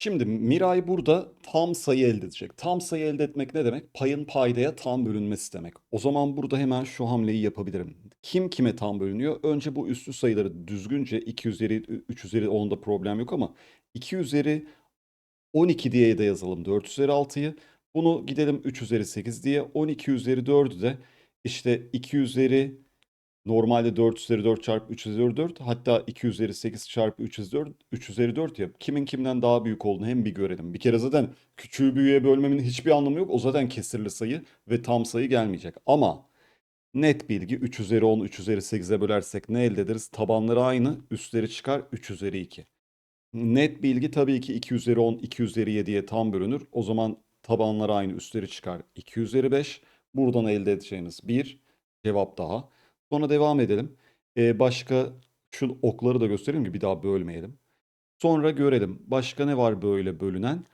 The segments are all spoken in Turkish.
Şimdi Miray burada tam sayı elde edecek. Tam sayı elde etmek ne demek? Payın paydaya tam bölünmesi demek. O zaman burada hemen şu hamleyi yapabilirim. Kim kime tam bölünüyor? Önce bu üslü sayıları düzgünce 2 üzeri 3 üzeri 10'da problem yok ama 2 üzeri 12 diye de yazalım 4 üzeri 6'yı. Bunu gidelim 3 üzeri 8 diye 12 üzeri 4'ü de işte 2 üzeri Normalde 4 üzeri 4 çarpı 3 üzeri 4 hatta 2 üzeri 8 çarpı 3 üzeri 4, 3 üzeri 4 ya. Kimin kimden daha büyük olduğunu hem bir görelim. Bir kere zaten küçüğü büyüğe bölmemin hiçbir anlamı yok. O zaten kesirli sayı ve tam sayı gelmeyecek. Ama net bilgi 3 üzeri 10, 3 üzeri 8'e bölersek ne elde ederiz? Tabanları aynı, üstleri çıkar 3 üzeri 2. Net bilgi tabii ki 2 üzeri 10, 2 üzeri 7'ye tam bölünür. O zaman tabanları aynı, üstleri çıkar 2 üzeri 5. Buradan elde edeceğiniz bir cevap daha. Sonra devam edelim. Ee, başka şu okları da göstereyim ki bir daha bölmeyelim. Sonra görelim. Başka ne var böyle bölünen?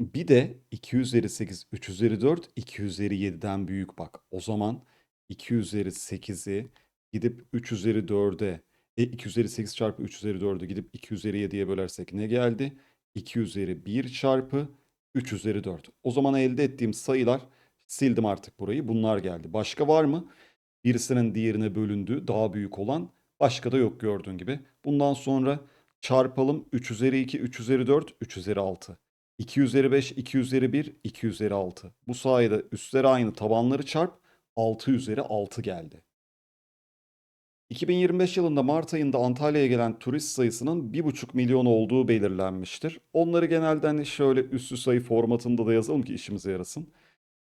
Bir de 2 üzeri 8, 3 üzeri 4, 2 üzeri 7'den büyük bak. O zaman 2 üzeri 8'i gidip 3 üzeri 4'e, e, 2 üzeri 8 çarpı 3 üzeri 4'ü gidip 2 üzeri 7'ye bölersek ne geldi? 2 üzeri 1 çarpı 3 üzeri 4. O zaman elde ettiğim sayılar sildim artık burayı. Bunlar geldi. Başka var mı? Birisinin diğerine bölündüğü daha büyük olan başka da yok gördüğün gibi. Bundan sonra çarpalım 3 üzeri 2, 3 üzeri 4, 3 üzeri 6. 2 üzeri 5, 2 üzeri 1, 2 üzeri 6. Bu sayede üstleri aynı tabanları çarp 6 üzeri 6 geldi. 2025 yılında Mart ayında Antalya'ya gelen turist sayısının 1,5 milyon olduğu belirlenmiştir. Onları genelde hani şöyle üssü sayı formatında da yazalım ki işimize yarasın.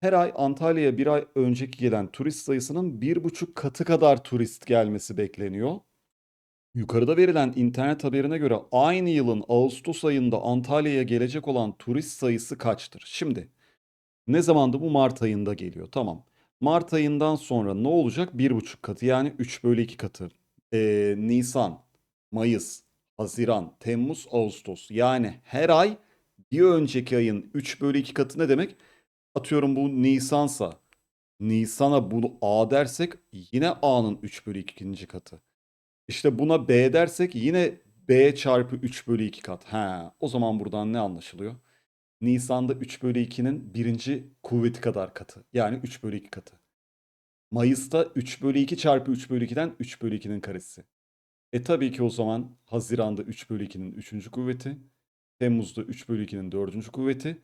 Her ay Antalya'ya bir ay önceki gelen turist sayısının bir buçuk katı kadar turist gelmesi bekleniyor. Yukarıda verilen internet haberine göre aynı yılın Ağustos ayında Antalya'ya gelecek olan turist sayısı kaçtır? Şimdi ne zamandı bu Mart ayında geliyor tamam. Mart ayından sonra ne olacak? Bir buçuk katı yani 3 bölü 2 katı. Ee, Nisan, Mayıs, Haziran, Temmuz, Ağustos. Yani her ay bir önceki ayın 3 bölü 2 katı ne demek? Atıyorum bu Nisan'sa Nisan'a bunu A dersek yine A'nın 3 bölü 2. katı. İşte buna B dersek yine B çarpı 3 bölü 2 kat. He, o zaman buradan ne anlaşılıyor? Nisan'da 3 bölü 2'nin birinci kuvveti kadar katı. Yani 3 bölü 2 katı. Mayıs'ta 3 bölü 2 çarpı 3 bölü 2'den 3 bölü 2'nin karesi. E tabii ki o zaman Haziran'da 3 bölü 2'nin 3. kuvveti. Temmuz'da 3 bölü 2'nin 4. kuvveti.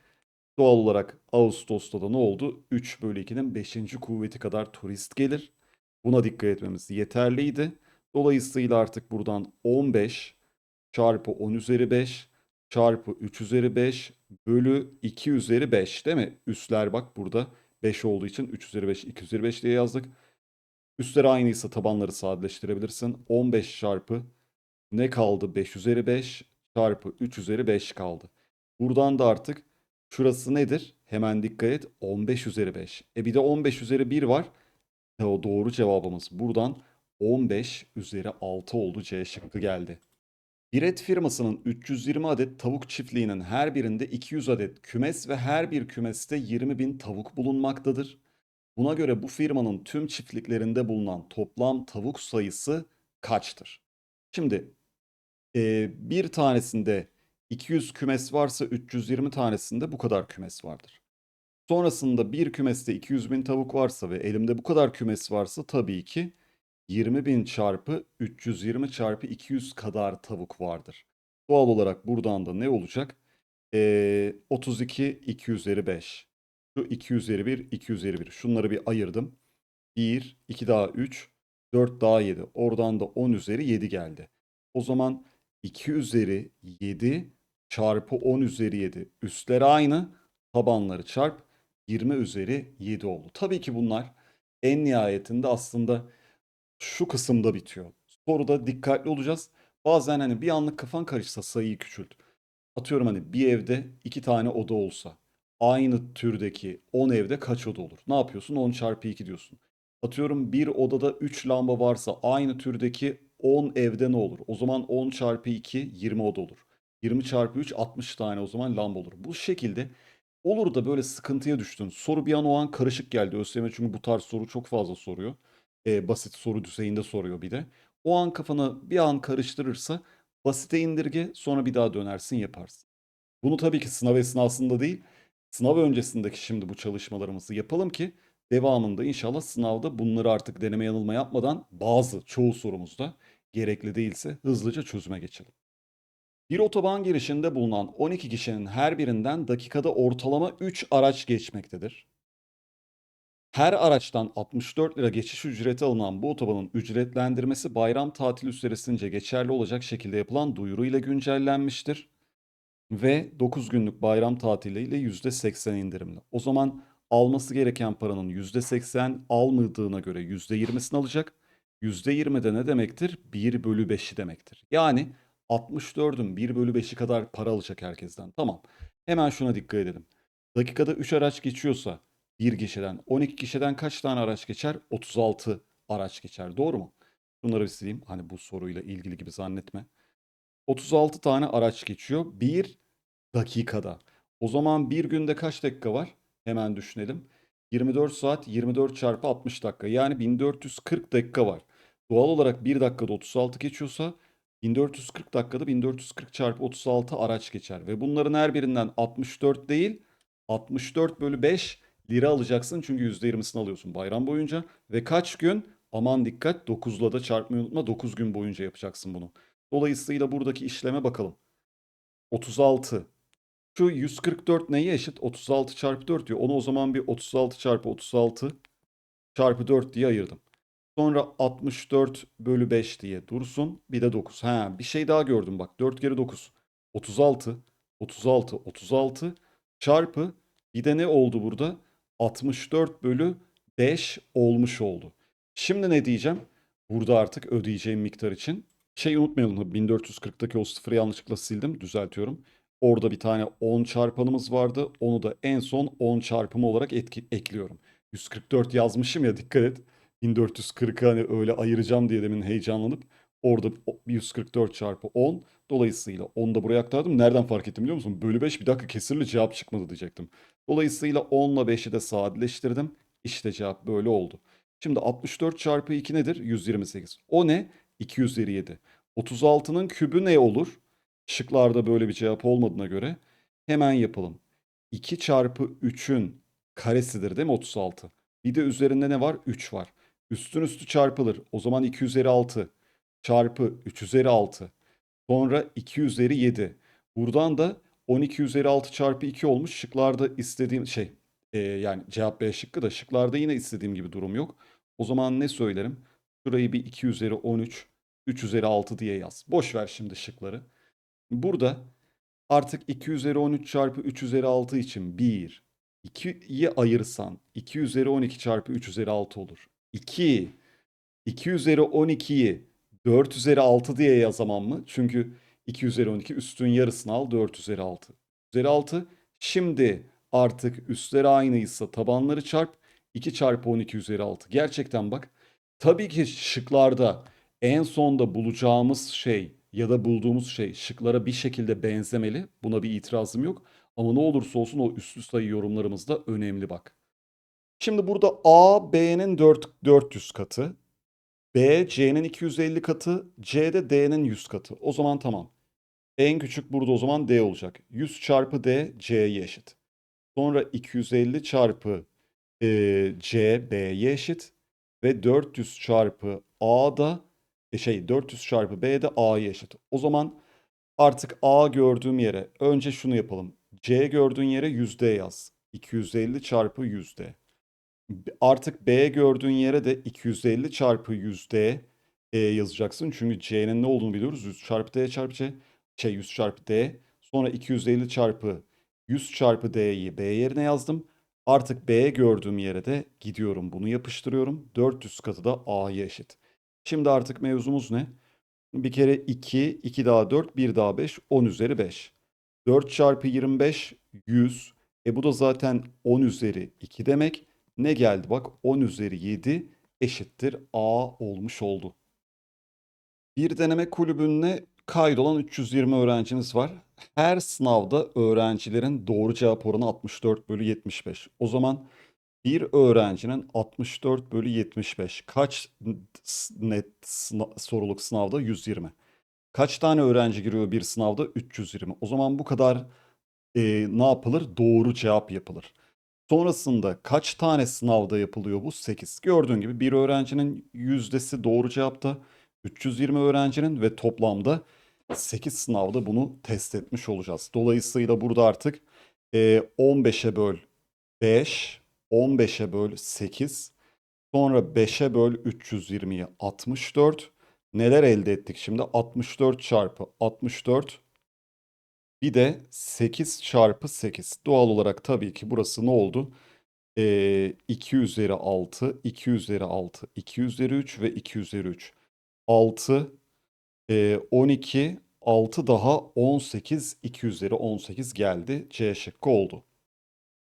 Doğal olarak Ağustos'ta da ne oldu? 3 bölü 2'nin 5. kuvveti kadar turist gelir. Buna dikkat etmemiz yeterliydi. Dolayısıyla artık buradan 15 çarpı 10 üzeri 5 çarpı 3 üzeri 5 bölü 2 üzeri 5 değil mi? Üstler bak burada 5 olduğu için 3 üzeri 5 2 üzeri 5 diye yazdık. Üstler aynıysa tabanları sadeleştirebilirsin. 15 çarpı ne kaldı? 5 üzeri 5 çarpı 3 üzeri 5 kaldı. Buradan da artık Şurası nedir? Hemen dikkat et. 15 üzeri 5. E bir de 15 üzeri 1 var. O doğru cevabımız buradan 15 üzeri 6 oldu. C şıkkı geldi. Bir et firmasının 320 adet tavuk çiftliğinin her birinde 200 adet kümes ve her bir kümeste 20 bin tavuk bulunmaktadır. Buna göre bu firmanın tüm çiftliklerinde bulunan toplam tavuk sayısı kaçtır? Şimdi bir tanesinde 200 kümes varsa 320 tanesinde bu kadar kümes vardır. Sonrasında bir kümeste 200 bin tavuk varsa ve elimde bu kadar kümes varsa tabii ki 20 bin çarpı 320 çarpı 200 kadar tavuk vardır. Doğal olarak buradan da ne olacak? Ee, 32 2 üzeri 5. Şu 2 üzeri 1 2 üzeri 1. Şunları bir ayırdım. 1, 2 daha 3, 4 daha 7. Oradan da 10 üzeri 7 geldi. O zaman 2 üzeri 7 çarpı 10 üzeri 7. Üstleri aynı. Tabanları çarp 20 üzeri 7 oldu. Tabii ki bunlar en nihayetinde aslında şu kısımda bitiyor. Soruda dikkatli olacağız. Bazen hani bir anlık kafan karışsa sayıyı küçült. Atıyorum hani bir evde iki tane oda olsa aynı türdeki 10 evde kaç oda olur? Ne yapıyorsun? 10 çarpı 2 diyorsun. Atıyorum bir odada 3 lamba varsa aynı türdeki 10 evde ne olur? O zaman 10 çarpı 2 20 oda olur. 20 çarpı 3 60 tane o zaman lamba olur. Bu şekilde olur da böyle sıkıntıya düştün. Soru bir an o an karışık geldi. ÖSYM çünkü bu tarz soru çok fazla soruyor. Ee, basit soru düzeyinde soruyor bir de. O an kafanı bir an karıştırırsa basite indirge sonra bir daha dönersin yaparsın. Bunu tabii ki sınav esnasında değil, sınav öncesindeki şimdi bu çalışmalarımızı yapalım ki devamında inşallah sınavda bunları artık deneme yanılma yapmadan bazı çoğu sorumuzda gerekli değilse hızlıca çözüme geçelim. Bir otoban girişinde bulunan 12 kişinin her birinden dakikada ortalama 3 araç geçmektedir. Her araçtan 64 lira geçiş ücreti alınan bu otobanın ücretlendirmesi bayram tatili süresince geçerli olacak şekilde yapılan duyuru ile güncellenmiştir. Ve 9 günlük bayram tatiliyle %80 indirimli. O zaman alması gereken paranın %80 almadığına göre %20'sini alacak. %20 de ne demektir? 1 bölü 5'i demektir. Yani 64'ün 1 bölü 5'i kadar para alacak herkesten. Tamam. Hemen şuna dikkat edelim. Dakikada 3 araç geçiyorsa bir kişiden 12 kişiden kaç tane araç geçer? 36 araç geçer. Doğru mu? Bunları bir sileyim. Hani bu soruyla ilgili gibi zannetme. 36 tane araç geçiyor. Bir dakikada. O zaman bir günde kaç dakika var? Hemen düşünelim. 24 saat 24 çarpı 60 dakika. Yani 1440 dakika var. Doğal olarak 1 dakikada 36 geçiyorsa 1440 dakikada 1440 çarpı 36 araç geçer. Ve bunların her birinden 64 değil 64 bölü 5 lira alacaksın. Çünkü %20'sini alıyorsun bayram boyunca. Ve kaç gün? Aman dikkat 9'la da çarpmayı unutma 9 gün boyunca yapacaksın bunu. Dolayısıyla buradaki işleme bakalım. 36. Şu 144 neye eşit? 36 çarpı 4 diyor. Onu o zaman bir 36 çarpı 36 çarpı 4 diye ayırdım. Sonra 64 bölü 5 diye dursun. Bir de 9. Ha, bir şey daha gördüm bak. 4 kere 9. 36. 36. 36 çarpı bir de ne oldu burada? 64 bölü 5 olmuş oldu. Şimdi ne diyeceğim? Burada artık ödeyeceğim miktar için. Şey unutmayalım. 1440'taki o sıfırı yanlışlıkla sildim. Düzeltiyorum. Orada bir tane 10 çarpanımız vardı. Onu da en son 10 çarpımı olarak etki, ekliyorum. 144 yazmışım ya dikkat et. 1440'ı hani öyle ayıracağım diye demin heyecanlanıp orada 144 çarpı 10 dolayısıyla 10 da buraya aktardım. Nereden fark ettim biliyor musun? Bölü 5 bir dakika kesirli cevap çıkmadı diyecektim. Dolayısıyla 10 ile 5'i de sadeleştirdim. İşte cevap böyle oldu. Şimdi 64 çarpı 2 nedir? 128. O ne? 2 üzeri 7. 36'nın kübü ne olur? Şıklarda böyle bir cevap olmadığına göre hemen yapalım. 2 çarpı 3'ün karesidir değil mi 36? Bir de üzerinde ne var? 3 var. Üstün üstü çarpılır. O zaman 2 üzeri 6 çarpı 3 üzeri 6. Sonra 2 üzeri 7. Buradan da 12 üzeri 6 çarpı 2 olmuş. Şıklarda istediğim şey e, yani cevap B şıkkı da şıklarda yine istediğim gibi durum yok. O zaman ne söylerim? Şurayı bir 2 üzeri 13, 3 üzeri 6 diye yaz. Boş ver şimdi şıkları. Burada artık 2 üzeri 13 çarpı 3 üzeri 6 için 1, 2'yi ayırsan 2 üzeri 12 çarpı 3 üzeri 6 olur. 2, 2 üzeri 12'yi 4 üzeri 6 diye yazamam mı? Çünkü 2 üzeri 12 üstün yarısını al 4 üzeri 6. Üzeri 6. Şimdi artık üstleri aynıysa tabanları çarp 2 çarpı 12 üzeri 6. Gerçekten bak. Tabii ki şıklarda en sonda bulacağımız şey ya da bulduğumuz şey şıklara bir şekilde benzemeli. Buna bir itirazım yok. Ama ne olursa olsun o üslü sayı yorumlarımız da önemli bak. Şimdi burada A, B'nin 4, 400 katı. B, C'nin 250 katı. C de D'nin 100 katı. O zaman tamam. En küçük burada o zaman D olacak. 100 çarpı D, C'ye eşit. Sonra 250 çarpı e, C, B'ye eşit. Ve 400 çarpı A da e, şey 400 çarpı B de A'ya eşit. O zaman artık A gördüğüm yere önce şunu yapalım. C gördüğün yere yüzde yaz. 250 çarpı yüzde. Artık B gördüğün yere de 250 çarpı yüzde e yazacaksın. Çünkü C'nin ne olduğunu biliyoruz. 100 çarpı D çarpı C. Şey 100 çarpı D. Sonra 250 çarpı 100 çarpı D'yi B yerine yazdım. Artık B gördüğüm yere de gidiyorum. Bunu yapıştırıyorum. 400 katı da A'ya eşit. Şimdi artık mevzumuz ne? Bir kere 2, 2 daha 4, 1 daha 5, 10 üzeri 5. 4 çarpı 25, 100. E bu da zaten 10 üzeri 2 demek. Ne geldi bak 10 üzeri 7 eşittir A olmuş oldu. Bir deneme kulübüne kaydolan 320 öğrencimiz var. Her sınavda öğrencilerin doğru cevap oranı 64 bölü 75. O zaman bir öğrencinin 64 bölü 75 kaç net sınav, soruluk sınavda? 120. Kaç tane öğrenci giriyor bir sınavda? 320. O zaman bu kadar e, ne yapılır? Doğru cevap yapılır. Sonrasında kaç tane sınavda yapılıyor bu? 8. Gördüğün gibi bir öğrencinin yüzdesi doğru cevapta. 320 öğrencinin ve toplamda 8 sınavda bunu test etmiş olacağız. Dolayısıyla burada artık e, 15'e böl 5, 15'e böl 8, sonra 5'e böl 320'yi 64. Neler elde ettik şimdi? 64 çarpı 64 bir de 8 çarpı 8. Doğal olarak tabii ki burası ne oldu? Ee, 2 üzeri 6, 2 üzeri 6, 2 üzeri 3 ve 2 üzeri 3. 6, e, 12, 6 daha 18, 2 üzeri 18 geldi. C şıkkı oldu.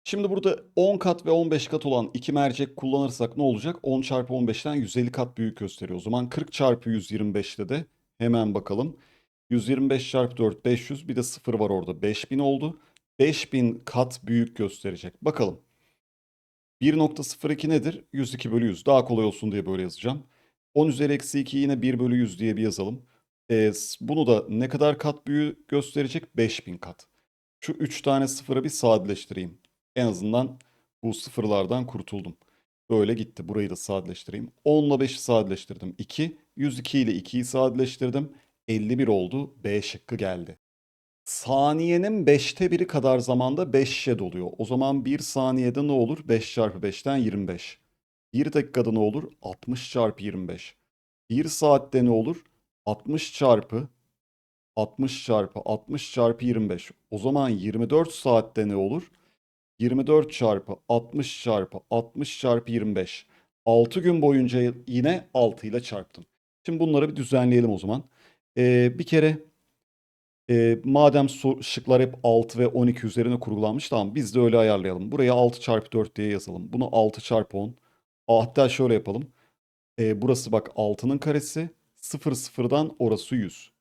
Şimdi burada 10 kat ve 15 kat olan iki mercek kullanırsak ne olacak? 10 çarpı 15'ten 150 kat büyük gösteriyor. O zaman 40 çarpı 125'te de hemen bakalım. 125 çarpı 4 500 bir de 0 var orada 5000 oldu. 5000 kat büyük gösterecek. Bakalım. 1.02 nedir? 102 bölü 100. Daha kolay olsun diye böyle yazacağım. 10 üzeri eksi 2 yine 1 bölü 100 diye bir yazalım. Ee, bunu da ne kadar kat büyüğü gösterecek? 5000 kat. Şu 3 tane sıfırı bir sadeleştireyim. En azından bu sıfırlardan kurtuldum. Böyle gitti. Burayı da sadeleştireyim. 10 ile 5'i sadeleştirdim. 2. 102 ile 2'yi sadeleştirdim. 51 oldu. B şıkkı geldi. Saniyenin 5'te biri kadar zamanda 5 şişe doluyor. O zaman 1 saniyede ne olur? 5 çarpı 5'ten 25. 1 dakikada ne olur? 60 çarpı 25. 1 saatte ne olur? 60 çarpı 60 çarpı 60 çarpı 25. O zaman 24 saatte ne olur? 24 çarpı 60 çarpı 60 çarpı 25. 6 gün boyunca yine 6 ile çarptım. Şimdi bunları bir düzenleyelim o zaman. Ee, bir kere e, madem şıklar hep 6 ve 12 üzerine kurgulanmış tamam biz de öyle ayarlayalım. Buraya 6 çarpı 4 diye yazalım. Bunu 6 çarpı 10. Aa, Hatta şöyle yapalım. Ee, burası bak 6'nın karesi. 0 sıfırdan orası 100.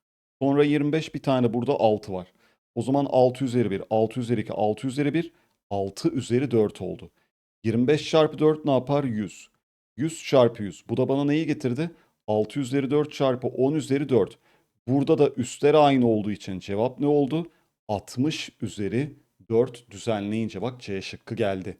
Sonra 25 bir tane burada 6 var. O zaman 6 üzeri 1, 6 üzeri 2, 6 üzeri 1, 6 üzeri 4 oldu. 25 çarpı 4 ne yapar? 100. 100 çarpı 100. Bu da bana neyi getirdi? 6 üzeri 4 çarpı 10 üzeri 4. Burada da üstler aynı olduğu için cevap ne oldu? 60 üzeri 4 düzenleyince bak C şıkkı geldi.